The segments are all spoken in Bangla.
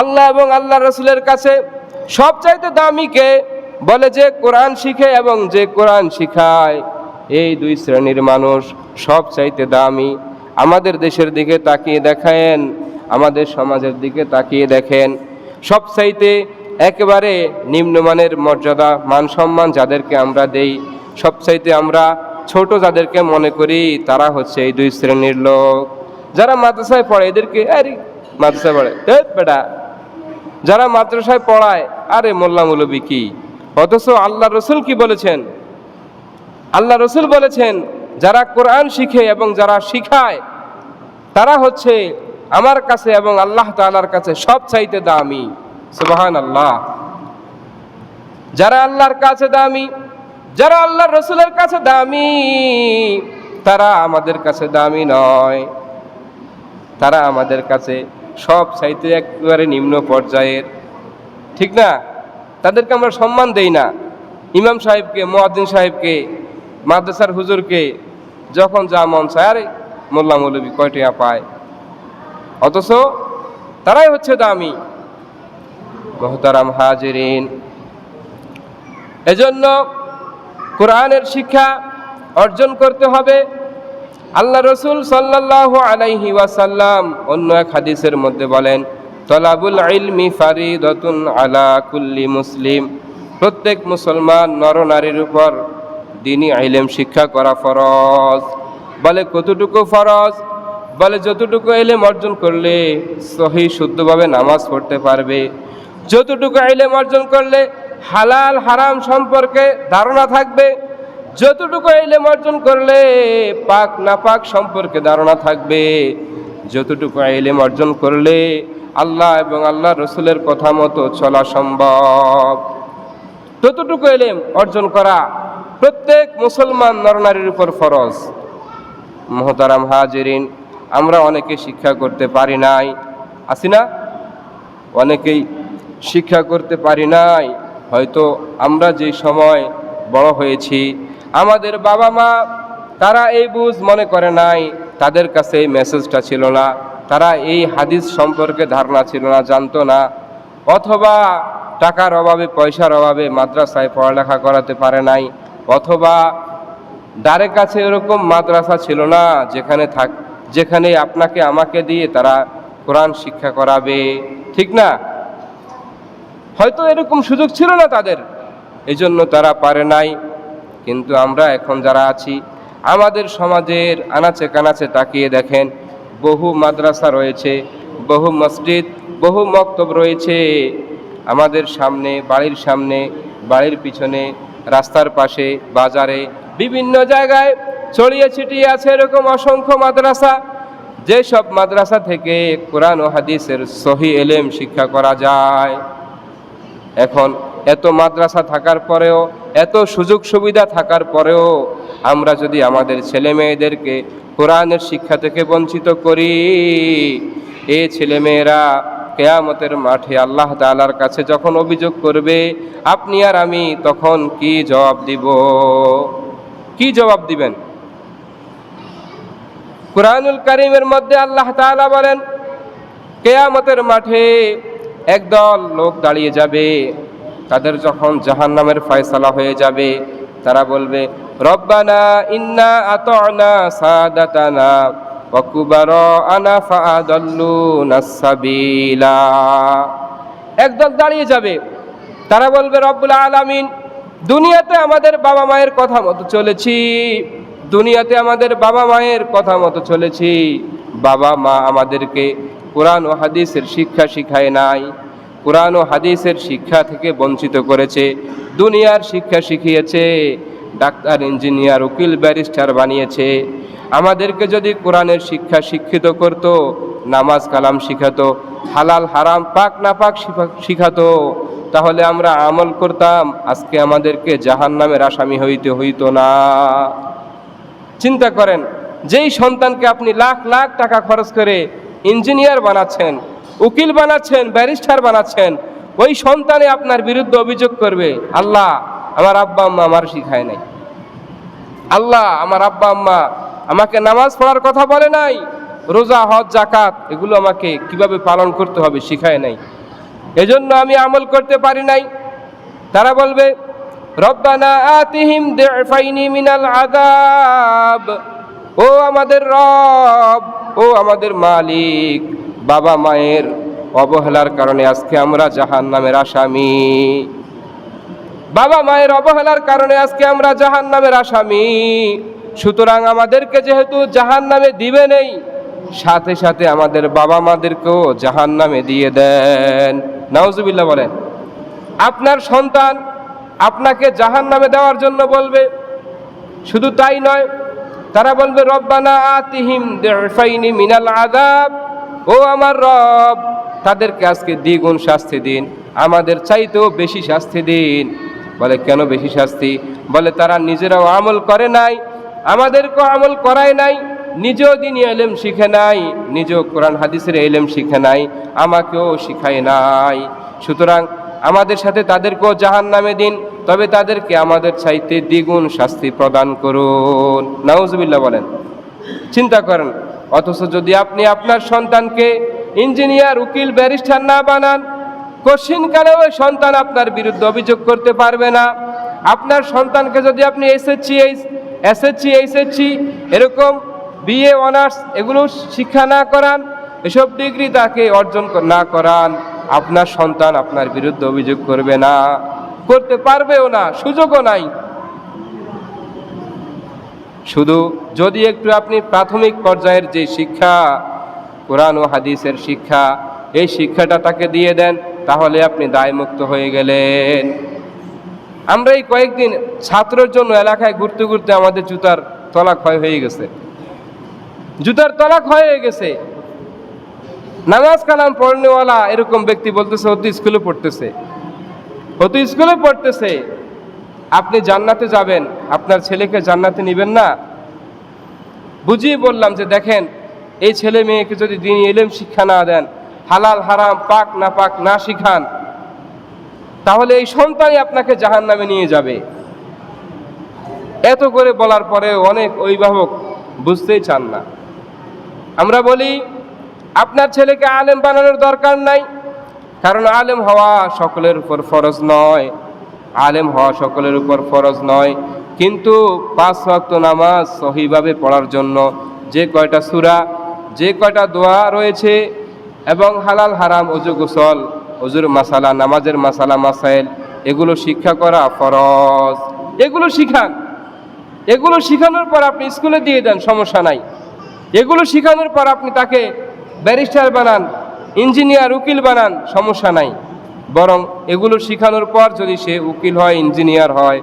আল্লাহ এবং আল্লাহ রসুলের কাছে সবচাইতে দামিকে বলে যে কোরআন শিখে এবং যে কোরআন শিখায়। এই দুই শ্রেণির মানুষ সব চাইতে দামি। আমাদের দেশের দিকে তাকিয়ে দেখেন, আমাদের সমাজের দিকে তাকিয়ে দেখেন। সব চাইতে একেবারে নিম্নমানের মর্যাদা, মান সম্মান যাদেরকে আমরা দেই সব চাইতে আমরা ছোট যাদেরকে মনে করি, তারা হচ্ছে এই দুই শ্রেণির লোক। যারা মাদ্রাসায় পড়ে, এদেরকে, আরে, মাদ্রাসায় পড়ে বেটা। যারা মাদ্রাসায় পড়ায়, আরে মোল্লা মৌলবী কি? অথচ আল্লাহ রসুল কি বলেছেন? আল্লাহ রসুল বলেছেন, যারা কোরআন শিখে এবং যারা শিখায়, তারা হচ্ছে আমার কাছে এবং আল্লাহ তাআলার কাছে সব চাইতে দামি। সুবাহান আল্লাহ যারা আল্লাহর কাছে দামি, যারা আল্লাহ রসুলের কাছে দামি, তারা আমাদের কাছে দামি নয়। তারা আমাদের কাছে সব চাইতে একেবারে নিম্ন পর্যায়ের। ঠিক না? তাদেরকে আমরা সম্মান দেই না। ইমাম সাহেবকে, মোয়াদ্দিন সাহেবকে, মাদ্রাসার হুজুরকে, যখন যা মন চায়, আরে মোল্লা মৌলবী কয়টিয়া পায়? অথচ তারাই হচ্ছে দামি। মহতারাম হাজিরিন। এজন্য কোরআনের শিক্ষা অর্জন করতে হবে। আল্লাহ রসুল সাল্লাহ আলাইহি ওয়াসাল্লাম অন্য এক হাদিসের মধ্যে বলেন, তলাবুল ইলমি ফারিদতুন আলা কুল্লি মুসলিম। প্রত্যেক মুসলমান নরনারীর উপর দিনই আইলেম শিক্ষা করা ফরজ। বলে কতটুকু ফরজ? বলে যতটুকু এলেম অর্জন করলে সহি শুদ্ধভাবে নামাজ পড়তে পারবে। যতটুকু এলেম অর্জন করলে হালাল হারাম সম্পর্কে ধারণা থাকবে। যতটুকু এলেম অর্জন করলে পাক না পাক সম্পর্কে ধারণা থাকবে। যতটুকু এলেম অর্জন করলে আল্লাহ এবং আল্লাহ রসুলের কথা মতো চলা সম্ভব। ততটুকু এলেম অর্জন করা প্রত্যেক মুসলমান নরনারীর উপর ফরজ। মহতারাম হাজিরিন, আমরা অনেকে শিক্ষা করতে পারি নাই। আসি না? অনেকেই শিক্ষা করতে পারি নাই। হয়তো আমরা যে সময় বড় হয়েছি আমাদের বাবা মা, তারা এই বুঝ মনে করে নাই, তাদের কাছে এই মেসেজটা ছিল না, তারা এই হাদিস সম্পর্কে ধারণা ছিল না, জানতো না, অথবা টাকার অভাবে, পয়সার অভাবে মাদ্রাসায় পড়ালেখা করাতে পারে নাই, অথবা দ্বারে কাছে এরকম মাদ্রাসা ছিল না, যেখানে থাক, যেখানে আপনাকে আমাকে দিয়ে তারা কোরআন শিক্ষা করাবে, ঠিক না? হয়তো এরকম সুযোগ ছিল না তাদের এই জন্য তারা পারে নাই। কিন্তু আমরা এখন যারা আছি, আমাদের সমাজের আনাচে কানাচে তাকিয়ে দেখেন, বহু মাদ্রাসা রয়েছে, বহু মসজিদ, বহু মক্তব রয়েছে। আমাদের সামনে, বাড়ির সামনে, বাড়ির পিছনে, রাস্তার পাশে, বাজারে, বিভিন্ন জায়গায় ছড়িয়ে ছিটিয়ে আছে এরকম অসংখ্য মাদ্রাসা। যেসব মাদ্রাসা থেকে কোরআন ও হাদিসের সহি এলেম শিক্ষা করা যায়। এখন এত মাদ্রাসা থাকার পরেও, এত সুযোগ সুবিধা থাকার পরেও আমরা যদি আমাদের ছেলে মেয়েদেরকে কোরআনের শিক্ষা থেকে বঞ্চিত করি এই ছেলেমেয়েরা কেয়ামতের মাঠে আল্লাহ তাআলার কাছে যখন অভিযোগ করবে, আপনি আর আমি তখন কি জবাব দিব? কি জবাব দিবেন? কোরআনুল করিমের মধ্যে আল্লাহ তাআলা বলেন, কেয়ামতের মাঠে একদল লোক দাঁড়িয়ে যাবে। তাদের যখন জাহান্নামের ফয়সালা হয়ে যাবে, তারা বলবে, রব্বানা ইন্না আতনা সাদাতানা ওয়াকুবারানা ফাআদাল্লুনা সাবিলা। একদল দাঁড়িয়ে যাবে। তারা বলবে, রব্বুল আলামিন, দুনিয়াতে আমাদের বাবা মায়ের কথা মতো চলেছি, দুনিয়াতে আমাদের বাবা মায়ের কথা মতো চলেছি। বাবা মা আমাদেরকে কোরআন ও হাদিসের শিক্ষা শিখায় নাই কোরআন ও হাদিসের শিক্ষা থেকে বঞ্চিত করেছে, দুনিয়ার শিক্ষা শিখিয়েছে, ডাক্তার, ইঞ্জিনিয়ার, উকিল, ব্যারিস্টার বানিয়েছে। আমাদেরকে যদি কোরআনের শিক্ষা শিক্ষিত করত, নামাজ কালাম শিখাতো, হালাল, হারাম, পাক, না পাক শিখাতো, তাহলে আমরা আমল করতাম, আজকে আমাদেরকে জাহান নামের আসামি হইতে হইতো না। চিন্তা করেন, যেই সন্তানকে আপনি লাখ লাখ টাকা খরচ করে ইঞ্জিনিয়ার বানাচ্ছেন উকিল বানাচ্ছেন, ব্যারিস্টার বানাচ্ছেন, ওই সন্তানে আপনার বিরুদ্ধে অভিযোগ করবে, আল্লাহ, আমার আব্বা আম্মা আমার শিখায় নাই। আল্লাহ, আমার আব্বা আম্মা আমাকে নামাজ পড়ার কথা বলে নাই, রোজা, হজ জাকাত এগুলো আমাকে কীভাবে পালন করতে হবে শিখায় নাই। এজন্য আমি আমল করতে পারি নাই। তারা বলবে, রব্বানা আতিহিম দিফাইনি মিনাল আযাব। ও আমাদের রব, ও আমাদের মালিক বাবা মায়ের অবহেলার কারণে আজকে আমরা জাহান নামের আসামি। বাবা মায়ের অবহেলার কারণে আজকে আমরা জাহান নামের আসামি। সুতরাং আমাদেরকে যেহেতু জাহান নামে দিবে নেই, সাথে সাথে আমাদের বাবা মাদেরকেও জাহান নামে দিয়ে দেন। নাউজুবিল্লাহ বলেন, আপনার সন্তান আপনাকে জাহান নামে দেওয়ার জন্য বলবে। শুধু তাই নয়, তারা বলবে, রব্বানা আতিহিম মিনাল আযাব। ও আমার রব, তাদেরকে আজকে দ্বিগুণ শাস্তি দিন, আমাদের চাইতেও বেশি শাস্তি দিন। বলে, কেন বেশি শাস্তি? বলে, তারা নিজেরাও আমল করে নাই, আমাদেরকেও আমল করায় নাই, নিজেও দিন এলেম শিখে নাই, নিজেও কোরআন হাদিসের এলেম শিখে নাই, আমাকেও শিখায় নাই। সুতরাং আমাদের সাথে তাদেরকেও জাহান নামে দিন, তবে তাদেরকে আমাদের চাইতে দ্বিগুণ শাস্তি প্রদান করুন। নাউজুবিল্লাহ বলেন। চিন্তা করেন অথচ যদি আপনি আপনার সন্তানকে ইঞ্জিনিয়ার, উকিল, ব্যারিস্টার না বানান কশিনকালে ওই সন্তান আপনার বিরুদ্ধে অভিযোগ করতে পারবে না। আপনার সন্তানকে যদি আপনি এসএসসি এসএসসি এইচএসসি এরকম বিএ অনার্স এগুলো শিক্ষা না করান, এসব ডিগ্রি তাকে অর্জন না করান, আপনার সন্তান আপনার বিরুদ্ধে অভিযোগ করবে না। করতে পারবেও না, সুযোগও নাই। শুধু যদি একটু আপনি প্রাথমিক পর্যায়ের যে শিক্ষা, কোরআন ও হাদিসের শিক্ষা, এই শিক্ষাটা তাকে দিয়ে দেন, তাহলে আপনি দায়মুক্ত হয়ে গেলেন। আমরা এই কয়েকদিন ছাত্রের জন্য এলাকায় ঘুরতে ঘুরতে আমাদের জুতার তলা ক্ষয় হয়ে গেছে। জুতার তলা ক্ষয় হয়ে গেছে। নামাজ কালাম পড়নেওয়ালা এরকম ব্যক্তি বলতেছে ও তো স্কুলে পড়তেছে। ও তো স্কুলে পড়তেছে। আপনি জান্নাতে যাবেন, আপনার ছেলেকে জান্নাতে নেবেন না। বুঝিয়ে বললাম যে দেখেন, এই ছেলে মেয়েকে যদি দিন এলেম শিক্ষা না দেন, হালাল, হারাম, পাক, না পাক, না শিখান, তাহলে এই সন্তানই আপনাকে জাহান নামে নিয়ে যাবে। এত করে বলার পরে অনেক অভিভাবক বুঝতেই চান না। আমরা বলি, আপনার ছেলেকে আলেম বানানোর দরকার নাই, কারণ আলেম হওয়া সকলের উপর ফরজ নয়। আলেম হওয়া সকলের উপর ফরজ নয়। কিন্তু পাঁচ ওয়াক্ত নামাজ সহিভাবে পড়ার জন্য যে কয়টা সুরা, যে কয়টা দোয়া রয়েছে এবং হালাল, হারাম অজু গোসল অজুর মাসালা, নামাজের মাসালা, মাসাইল, এগুলো শিক্ষা করা ফরজ। এগুলো শিখান। এগুলো শিখানোর পর আপনি স্কুলে দিয়ে দেন, সমস্যা নাই। এগুলো শিখানোর পর আপনি তাকে ব্যারিস্টার বানান, ইঞ্জিনিয়ার, উকিল বানান, সমস্যা নাই। বরং এগুলো শিখানোর পর যদি সে উকিল হয়, ইঞ্জিনিয়ার হয়,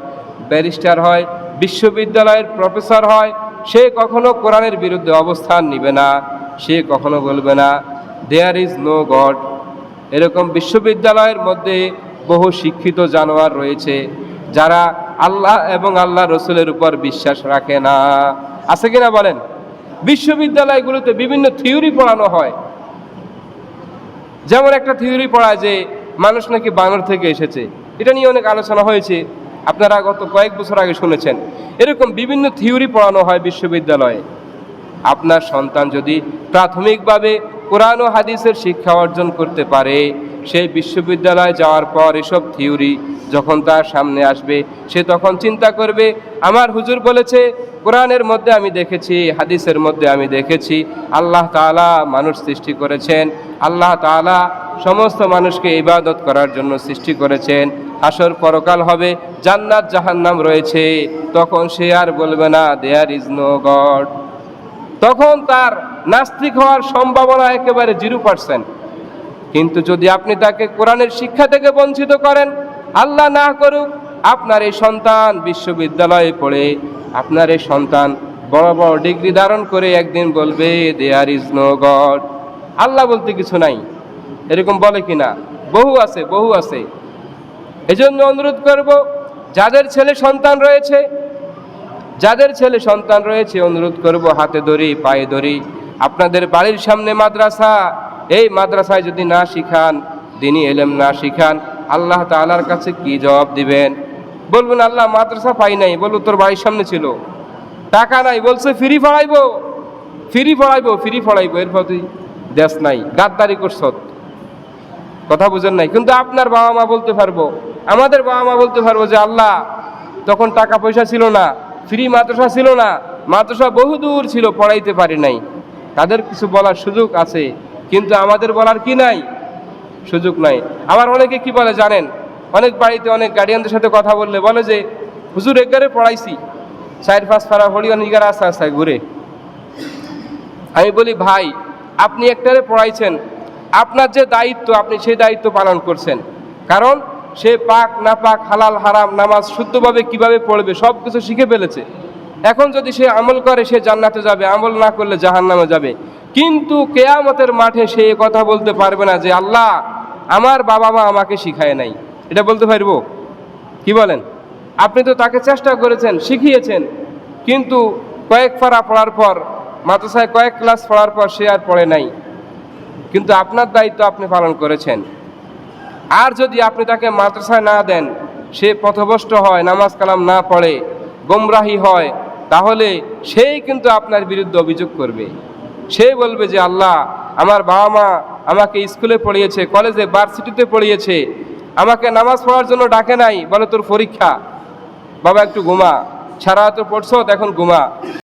ব্যারিস্টার হয়, বিশ্ববিদ্যালয়ের প্রফেসর হয়, সে কখনো কোরআনের বিরুদ্ধে অবস্থান নিবে না, সে কখনো বলবে না দেয়ার ইজ নো গড এরকম বিশ্ববিদ্যালয়ের মধ্যে বহু শিক্ষিত জানোয়ার রয়েছে, যারা আল্লাহ এবং আল্লাহ রসুলের উপর বিশ্বাস রাখে না। আছে কিনা বলেন? বিশ্ববিদ্যালয়গুলোতে বিভিন্ন থিওরি পড়ানো হয়। যেমন একটা থিওরি পড়ায় যে মানুষ নাকি বানর থেকে এসেছে? এটা নিয়ে অনেক আলোচনা হয়েছে। আপনারা গত কয়েক বছর আগে শুনেছেন। এরকম বিভিন্ন থিওরি পড়ানো হয় বিশ্ববিদ্যালয়ে। আপনার সন্তান যদি প্রাথমিকভাবে কোরআন ও হাদিসের শিক্ষা অর্জন করতে পারে, সেই বিশ্ববিদ্যালয়ে যাওয়ার পর এসব থিওরি যখন তার সামনে আসবে, সে তখন চিন্তা করবে, আমার হুজুর বলেছে, কোরআনের মধ্যে আমি দেখেছি, হাদিসের মধ্যে আমি দেখেছি, আল্লাহ তাআলা মানুষ সৃষ্টি করেছেন আল্লাহ তাআলা সমস্ত মানুষকে ইবাদত করার জন্য সৃষ্টি করেছেন। হাসর পরকাল হবে, জান্নাত জাহান্নাম রয়েছে, তখন সে আর বলবে না দেয়ার ইজ নো গড তখন তার নাস্তিক হওয়ার সম্ভাবনা একেবারে জিরো পার্সেন্ট কিন্তু যদি আপনি তাকে কোরআনের শিক্ষা থেকে বঞ্চিত করেন, আল্লাহ না করুক, আপনার এই সন্তান বিশ্ববিদ্যালয়ে পড়ে, আপনার এই সন্তান বড় বড় ডিগ্রি ধারণ করে একদিন বলবে দেয়ার ইজ নো গড আল্লাহ বলতে কিছু নাই। এরকম বলে কিনা? বহু আছে বহু আছে। এজন্য অনুরোধ করব, যাদের ছেলে সন্তান রয়েছে, যাদের ছেলে সন্তান রয়েছে, অনুরোধ করব, হাতে ধরি পায়ে ধরি আপনাদের বাড়ির সামনে মাদ্রাসা, এই মাদ্রাসায় যদি না শিখান দিনই এলেম না শিখান, আল্লাহ তাআলার কাছে কি জবাব দিবেন? বলবেন, আল্লাহ, মাদ্রাসা পাই নাই বলব তোর বাড়ির সামনে ছিল। টাকা নাই, বলছে, ফ্রি পড়াইবো ফ্রি পড়াইবো ফ্রি পড়াইবো, এরপর তুই দেশ নাই, গাদ্দারি করছ। কথা বুঝেন নাই? কিন্তু আপনার বাবা মা বলতে পারব, আমাদের বাবা মা বলতে পারব যে আল্লাহ, তখন টাকা পয়সা ছিল না ফ্রি মাদ্রাসা ছিল না, মাদ্রাসা বহুদূর ছিল, পড়াইতে পারি নাই। তাদের কিছু বলার সুযোগ আছে, কিন্তু আমাদের বলার কি নাই? সুযোগ নাই। আবার অনেকে কি বলে জানেন? অনেক বাড়িতে অনেক গার্ডিয়ানদের সাথে কথা বললে বলে যে, হুজুর, একবারে পড়াইছি। চার পাঁচ ফাড়া হলি অনেকের আস্তে আস্তে ঘুরে। আমি বলি, ভাই আপনি একটারে পড়াইছেন, আপনার যে দায়িত্ব, আপনি সেই দায়িত্ব পালন করছেন। কারণ সে পাক না পাক হালাল, হারাম, নামাজ শুদ্ধভাবে কীভাবে পড়বে সব কিছু শিখে ফেলেছে। এখন যদি সে আমল করে, সে জান্নাতে যাবে, আমল না করলে জাহান্নামে যাবে। কিন্তু কেয়ামতের মাঠে সে কথা বলতে পারবে না যে, আল্লাহ, আমার বাবা মা আমাকে শিখায় নাই। এটা বলতে পারব? কি বলেন? আপনি তো তাকে চেষ্টা করেছেন, শিখিয়েছেন। কিন্তু কয়েক ফাড়া পড়ার পর মাদ্রাসায় কয়েক ক্লাস পড়ার পর সে আর পড়ে নাই। কিন্তু আপনার দায়িত্ব আপনি পালন করেছেন। আর যদি আপনি তাকে মাদ্রাসায় না দেন, সে পথভ্রষ্ট হয়, নামাজ কালাম না পড়ে, গোমরাহি হয়, তাহলে সেই কিন্তু আপনার বিরুদ্ধে অভিযোগ করবে। সে বলবে যে, আল্লাহ, আমার বাবা মা আমাকে স্কুলে পড়িয়েছে, কলেজে, ভার্সিটিতে পড়িয়েছে, আমাকে নামাজ পড়ার জন্য ডাকে নাই, বলে তোর পরীক্ষা। বাবা, একটু ঘুমা। সারা তো পড়ছো এখন ঘুমা।